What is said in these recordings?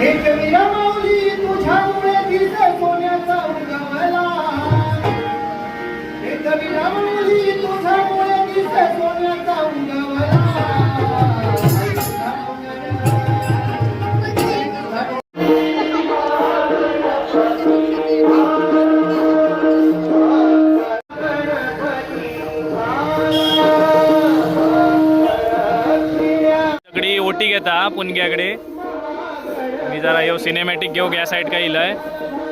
एक माऊली तुझ्यामुळे दिसे सोन्याचा उगवला एक माऊली तुझ्यामुळे दिसे सोन्याचा उगवला सगळी ओटी घेता पुणग्याकडे. जरा येऊ सिनेमॅटिक घेऊ या साईड का इलं आहे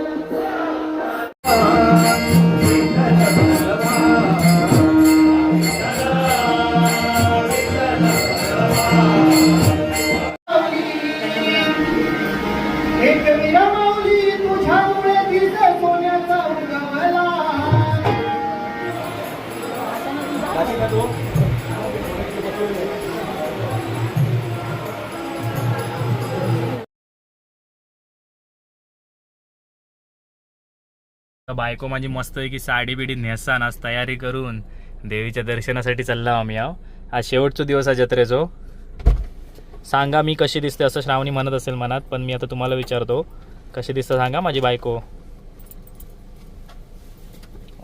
बायको माझी मस्त की साडी बिडी नेसान आज तयारी करून देवीच्या दर्शनासाठी चालला आम्ही आहो. आज शेवटचा दिवस आहे जत्रेचो सांगा मी कशी दिसते असं श्रावणी म्हणत असेल मनात पण मी आता तुम्हाला विचारतो. कशी दिसतं सांगा माझी बायको.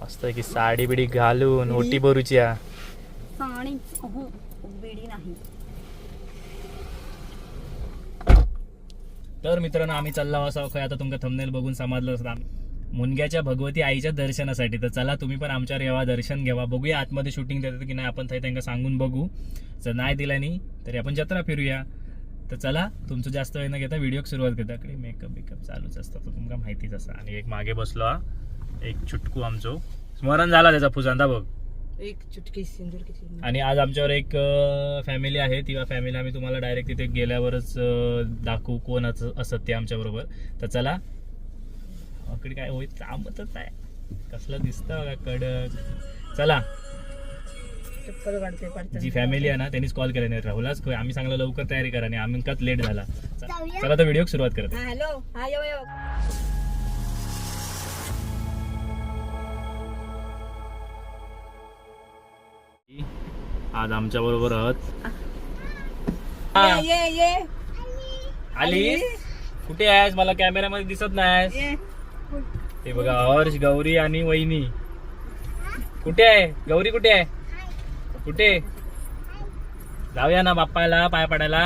मस्त की साडी बिडी घालून ओटी भरूच्या. बिडी नाही. तर मित्रांनो आम्ही चालला असा खय आता तुमका थंबनेल बघून समजलं असतं. आम्ही मुनग्याच्या भगवती आईच्या दर्शनासाठी. तर चला तुम्ही पण आमच्यावर येवा दर्शन घ्यावा. बघूया आतमध्ये शूटिंग देतात की नाही आपण थंय त्यांना सांगून बघू. जर नाही दिला नाही तरी आपण जत्रा फिरूया. तर चला तुमचं जास्त वेळ न घेता व्हिडिओ सुरुवात करता इकडे मेकअप बिकअप चालूच असतं तर तुमका माहितीच असं आणि एक मागे बसलो हा. एक चुटकू आमचो. स्मरण झाला त्याचा फुजांदा बघ. एक चुटकी सिंदूर किती आणि आज आमच्यावर एक फॅमिली आहे. ती फॅमिली आम्ही तुम्हाला डायरेक्ट तिथे गेल्यावरच दाखवू कोण अस- असत ते आमच्या बरोबर. तर चला इकडे काय होईल? थांबतच आहे. कसलं दिसतं बघा कडक. चला. चप्पल काढते पाडते. जी फॅमिली आहे ना त्यांनीच कॉल केला नाही. राहुलाच. आम्ही सांगलं लवकर तयारी करा आणि आम्ही का लेट झाला. चला. तर व्हिडिओ सुरुवात करत हा हॅलो हा येऊ येऊ. आज आमच्या बरोबर आहात. ये ये ये. आली. कुठे आहेस? मला कॅमेऱ्यामध्ये दिसत नाही ते बघा हर्ष गौरी आणि वहिनी कुठे आहे गौरी कुठे आहे कुठे जाऊया ना बाप्पाला पाय पडायला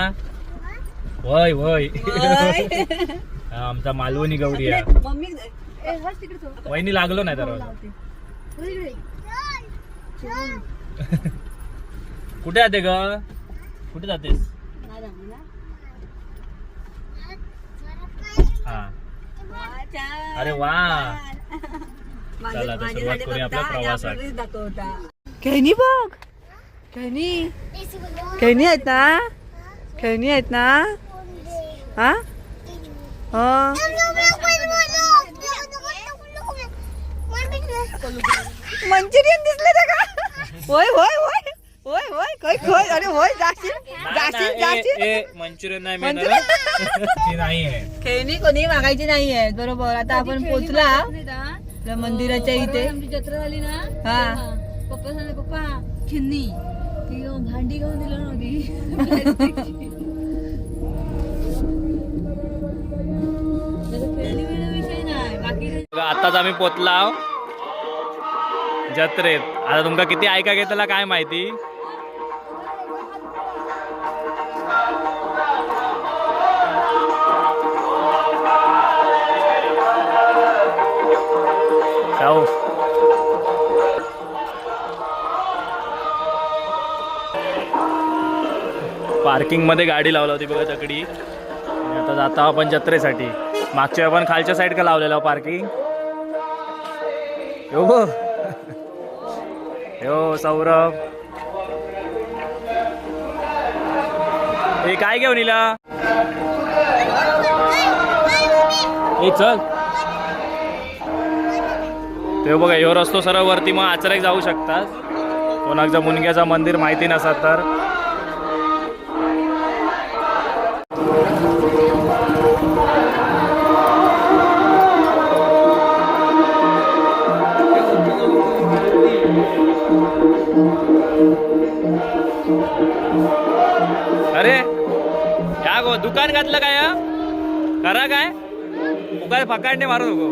वय वय. हा, आमचा मालवणी गौरी आहे. वहिनी लागलो नाही तर. थोडी इकडे. कुठे जाते ग कुठे जातेस? हा. अरे वा. माझे- चला, आता सुरुवात करूया आपल्या प्रवासात. खेळणी बघ. खेळणी. खेळणी आहेत ना? खेळणी आहेत ना? हा? हा? मंचुरियन दिसले का? होय होय होय. होय होय काय काय अरे होय जाशील? जाशील जाशील? मंचुरियन नाही मिळणार. ती नाही आहे. खेळणी कोणी मागायची नाही आहेत बरोबर. आता आपण पोचला. त्या मंदिराच्या इथे. आमची जत्रा झाली ना? हा. पप्पा सांगले पप्पा खिन्नी ती भांडी घेऊन दिलं नव्हती आताच आम्ही पोचला जत्रेत. आता तुमका किती ऐका घेतला काय माहिती? पार्किंगमध्ये गाडी लावला होती बघा तकडी आता जाता आपण जत्रेसाठी. मागच्या आपण खालच्या साईड का लावलेला पार्किंग. यो. गो यो सौरभ. हे काय घेऊन इला? ए चल. ते बघा ह्यो रस्तो सरळ वरती मग आचरेक जाऊ शकतात. कोणाचं मुनग्याचं मंदिर माहिती नसत तर. फुकार घातलं काय करा काय? फुकार फकांडे मारू नको.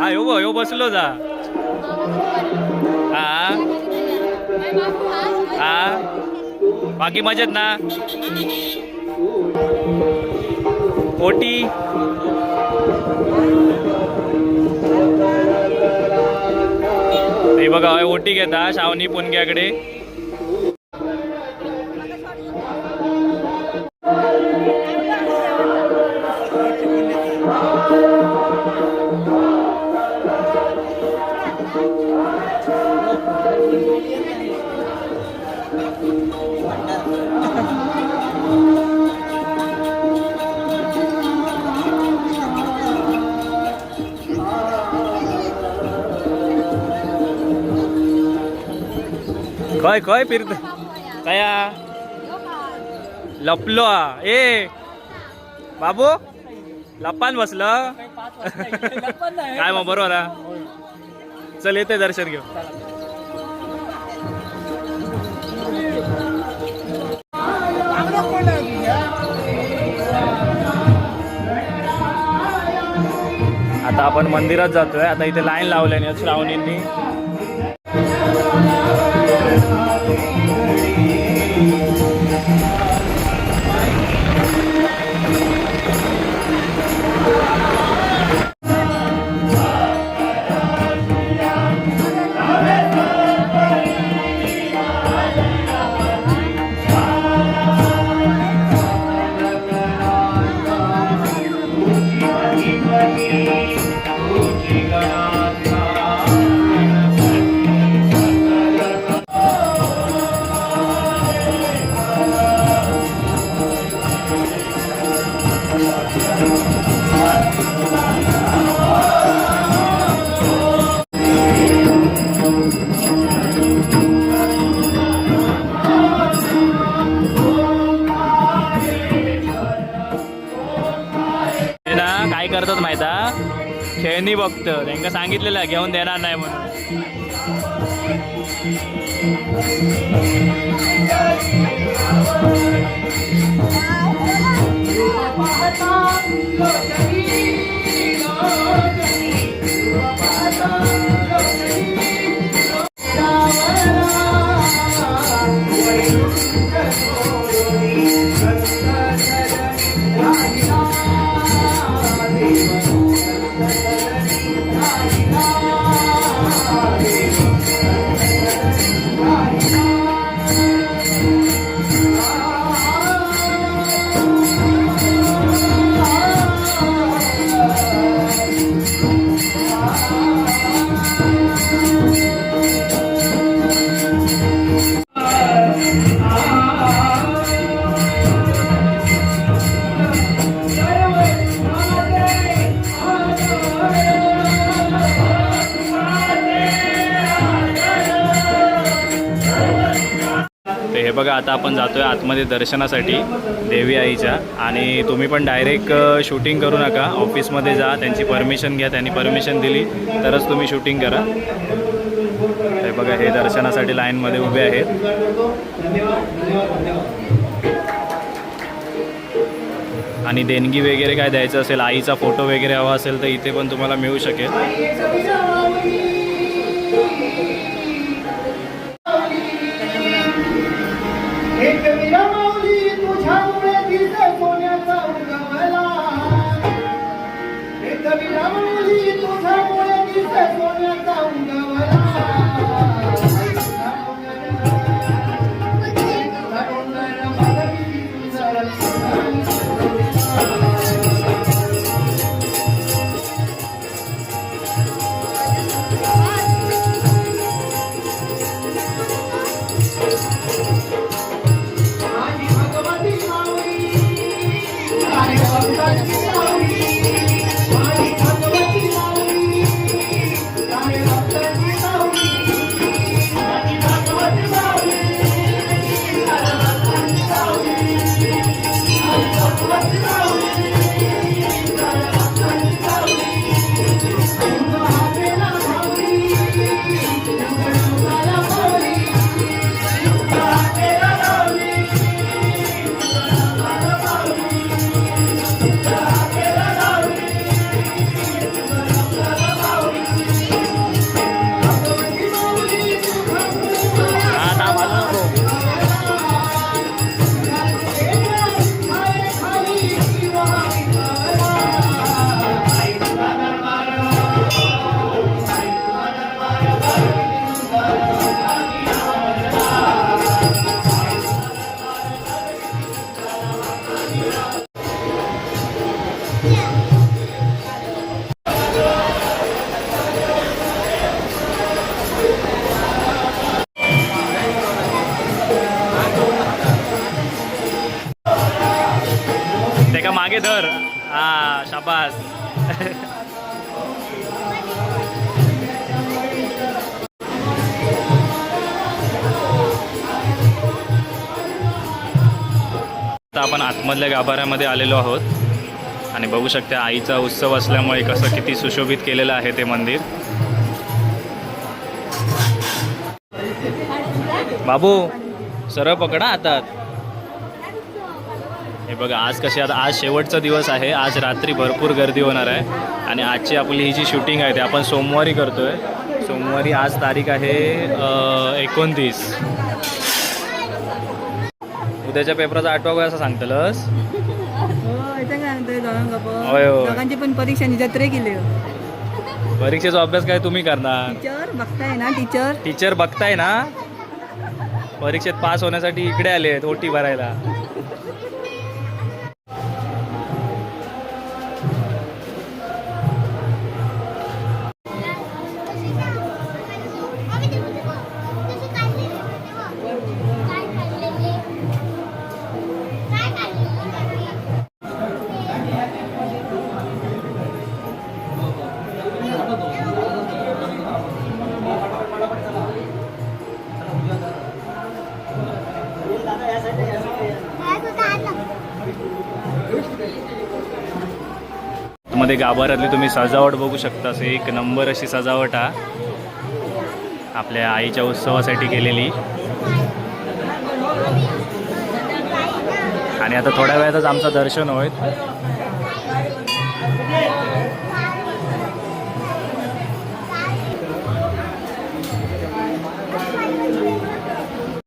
हा यो बो यो बसलो जा. हा. हा. बाकी मजेत ना? ओटी हे बघा ओटी घेता शावनी पुणग्याकडे. काय काय फिरत कया? लपलो ए बाबू लपान बसल. काय मग बरोबर चल येते दर्शन घेऊ आता आपण मंदिरात जातोय. आता इथे लाईन लावल्याने श्रावणींनी. काय करतात माहिता? खेळणी बघत. त्यांना सांगितलेलं घेऊन देणार नाही म्हणून. तर हे बघा आता आपण जातोय आतमध्ये दर्शनासाठी देवी आईच्या. आणि तुम्ही पण डायरेक्ट शूटिंग करू नका. ऑफिसमध्ये जा त्यांची परमिशन घ्या त्यांनी परमिशन दिली तरच तुम्ही शूटिंग करा. हे बघा हे दर्शनासाठी लाईनमध्ये उभे आहेत. आणि देणगी वगैरे काय द्यायचं असेल आईचा फोटो वगैरे हवा असेल तर इथे पण तुम्हाला मिळू शकेल. एक विरमावली तुझ्यामुळे दिसे सोन्याचा गाभाऱ्यामध्ये आलेलो आहोत. आणि बघू शकता आईचा उत्सव असल्यामुळे कसं किती सुशोभित केलेलं आहे ते मंदिर. बाबू सरळ पकडा हातात हे बघा आज कशी आता आज शेवटचा दिवस आहे. आज रात्री भरपूर गर्दी होणार आहे. आणि आजची आपली ही जी शूटिंग आहे ते आपण सोमवारी करतोय. सोमवारी आज तारीख आहे एकोणतीस. उद्याच्या पेपराचा आठवा गोळा असं सांगतलंस. पण. होय, होय. दोघांची पण परीक्षा जत्रे केली. परीक्षेचा अभ्यास काय तुम्ही करणार? टीचर बघताय ना टीचर टीचर बघताय ना? परीक्षेत पास होण्यासाठी इकडे आले ओटी भरायला. मध्ये गाभाऱ्यातली तुम्ही सजावट बघू शकता. असं एक नंबर अशी सजावट हा आपल्या आईच्या उत्सवासाठी केलेली. आणि आता थोड्या वेळातच आमचं दर्शन होईल.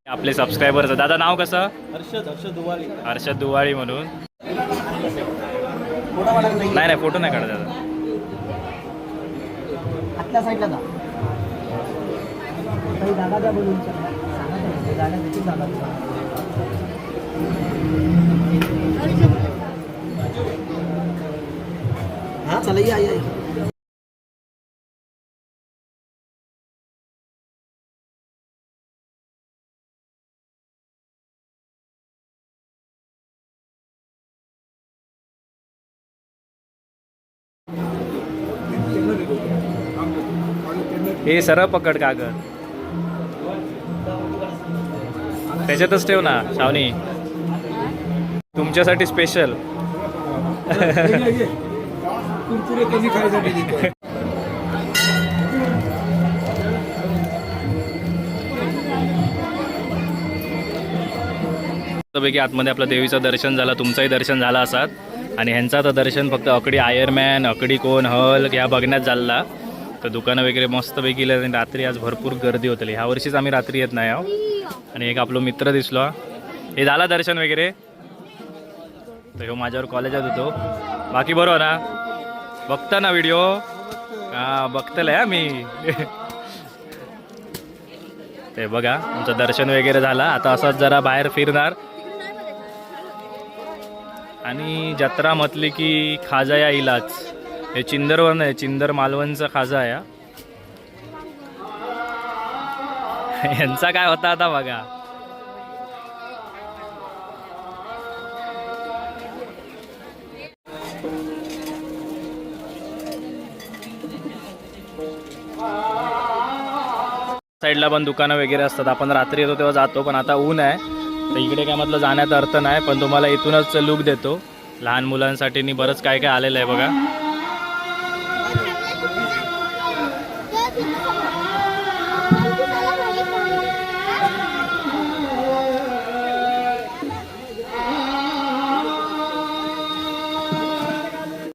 आपले सबस्क्रायबर्स दादा नाव कसं? हर्षद हर्षद दुवाली हर्षद दुवाळी म्हणून. नाही. नाही फोटो नाही दादा. आतल्या साईडला जा. काही जागा द्या बोलून. सांगा त्यांना, जाण्यासाठी जागा. हा चला या या. हे सरळ पकड कागद. त्याच्यातच ठेव ना शावनी. तुमच्यासाठी स्पेशल पैकी आतमध्ये आपलं देवीचं दर्शन झालं तुमचंही दर्शन झालं असात. आणि ह्यांचं आता दर्शन फक्त अकडी आयरमॅन अकडी कोण हल ह्या बघण्यात झाला तर दुकानं वगैरे मस्तपैकी केलं आणि रात्री आज भरपूर गर्दी होतली. ह्या वर्षीच आम्ही रात्री येत नाही आहो. आणि एक आपलो मित्र दिसलो. हे झाला दर्शन वगैरे. तर ह्यो माझ्यावर कॉलेजात होतो. बाकी बरोबर ना? बघता ना व्हिडिओ हां बघतलं हा मी. ते बघा आमचं दर्शन वगैरे झालं. आता असंच जरा बाहेर फिरणार. आणि जत्रा म्हटली की खाजा या इलाज. हे चिंदरवर नाही चिंदर मालवणचा खाजा या. यांचा काय होता आता बघा. साईडला पण दुकानं वगैरे असतात. आपण रात्री येतो तेव्हा जातो पण आता ऊन आहे. तर इकडे काय म्हटलं जाण्याचा अर्थ नाही पण तुम्हाला इथूनच लुक देतो. लहान मुलांसाठी नी बरंच काय काय आलेलं आहे बघा.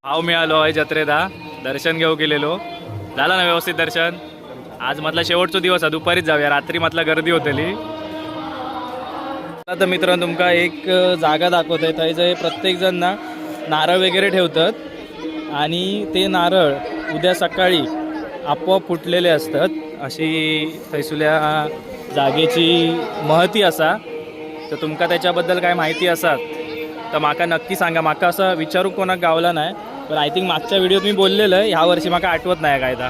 भाव मिळालो आहे जत्रेदा दर्शन घेऊ गेलेलो. झालं ना व्यवस्थित दर्शन? आज मधला शेवटचा दिवस आहे दुपारीच जाऊया. रात्री मधला गर्दी होतेली. आता मित्रांनो तुमका एक जागा दाखवत आहे थंय प्रत्येकजण ना नारळ वगैरे ठेवतात आणि ते नारळ उद्या सकाळी आपोआप फुटलेले असतात. अशी थंयसुल्या जागेची महती असा. तर तुमका त्याच्याबद्दल काय माहिती असात तर माका नक्की सांगा. माका असं विचारू कोणाक गावला नाही पण आय थिंक मागच्या व्हिडिओत मी बोललेलं आहे. ह्या वर्षी माका आठवत नाही कायदा.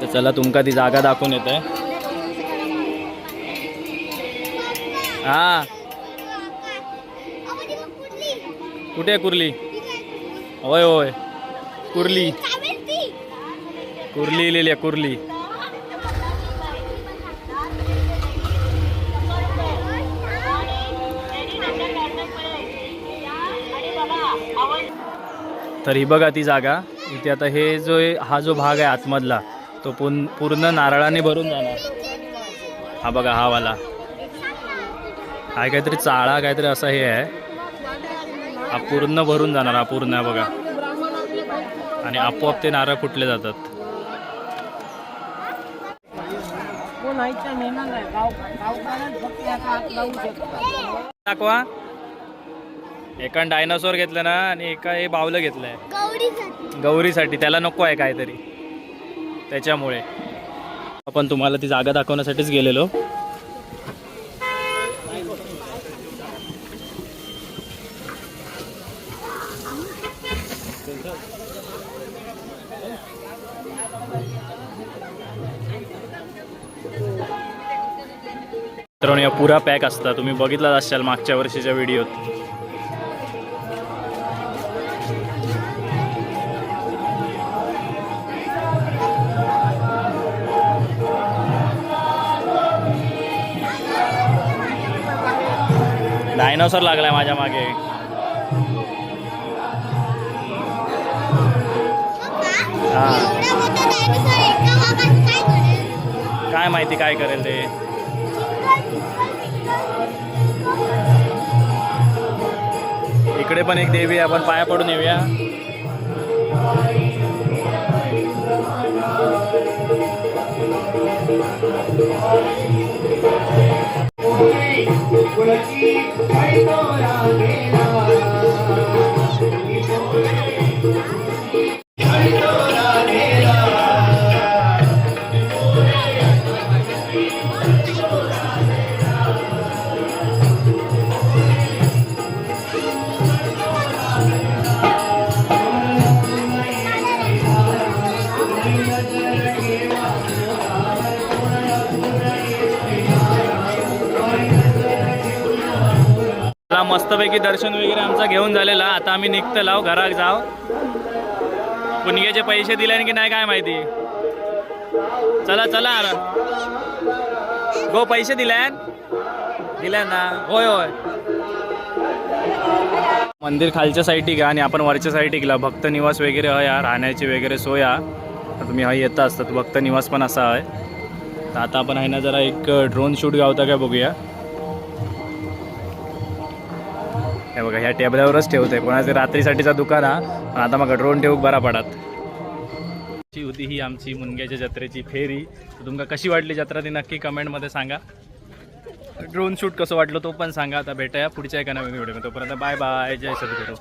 तर चला तुमका ती जागा दाखवून येत आहे हा. कुठे आहे कुर्ली? होय होय. कुर्ली. कुर्ली लिहिली आहे कुर्ली. तर ही बघा ती जागा. इथे आता हे जो हा जो भाग आहे आतमधला तो पूर्ण पूर्ण नारळाने भरून जाणार. हा बघा हा वाला. हा काहीतरी चाळा काहीतरी असं हे आहे. हा पूर्ण भरून जाणार हा पूर्ण आहे बघा. आणि आपोआप ते नारळ फुटले जातात. दाखवा. एका डायनासोर घेतलं ना आणि एका हे बावलं घेतलंय. गौरीसाठी त्याला नको आहे काहीतरी. त्याच्यामुळे आपण तुम्हाला ती जागा दाखवण्यासाठीच गेलेलो. मित्रांनो या पुरा पॅक असता. तुम्ही बघितलाच असाल मागच्या वर्षीच्या व्हिडिओत. डायनोसॉर लागलाय माझ्या मागे. हा. काय माहिती काय करेल ते. इकडे पण एक देवी आहे आपण पाया पडून येऊया. कुलची मस्तपैकी दर्शन वगैरे आमचा घेऊन झालेला. आता आम्ही निघतो लाव घरात जाव. पुणग्याचे पैसे दिले की नाही काय माहिती. चला चला. अरे गो पैसे दिल्यान दिल्या ना. होय होय. मंदिर खालच्या साईडी घ्या आणि आपण वरच्या साईडी गेला. भक्त निवास वगैरे आहे हा राहण्याची वगैरे सोय हा. तुम्ही हा येता असतात भक्त निवास पण असा आहे. तर आता आपण आहे ना जरा एक ड्रोन शूट गावता काय बघूया. हे बघा ह्या टेबलावरच ठेवतोय. कोणाचं रात्रीसाठीचा दुकान हा पण आता मग ड्रोन ठेवूक बरा पडात. अशी होती ही आमची मुनग्याच्या जत्रेची फेरी. तुमका कशी वाटली जत्रा ती नक्की कमेंटमध्ये सांगा. ड्रोन शूट कसं वाटलं तो पण सांगा. आता भेटाया पुढच्या एका नवीन व्हिडिओ तोपर्यंत बाय बाय जय सद्गुरू.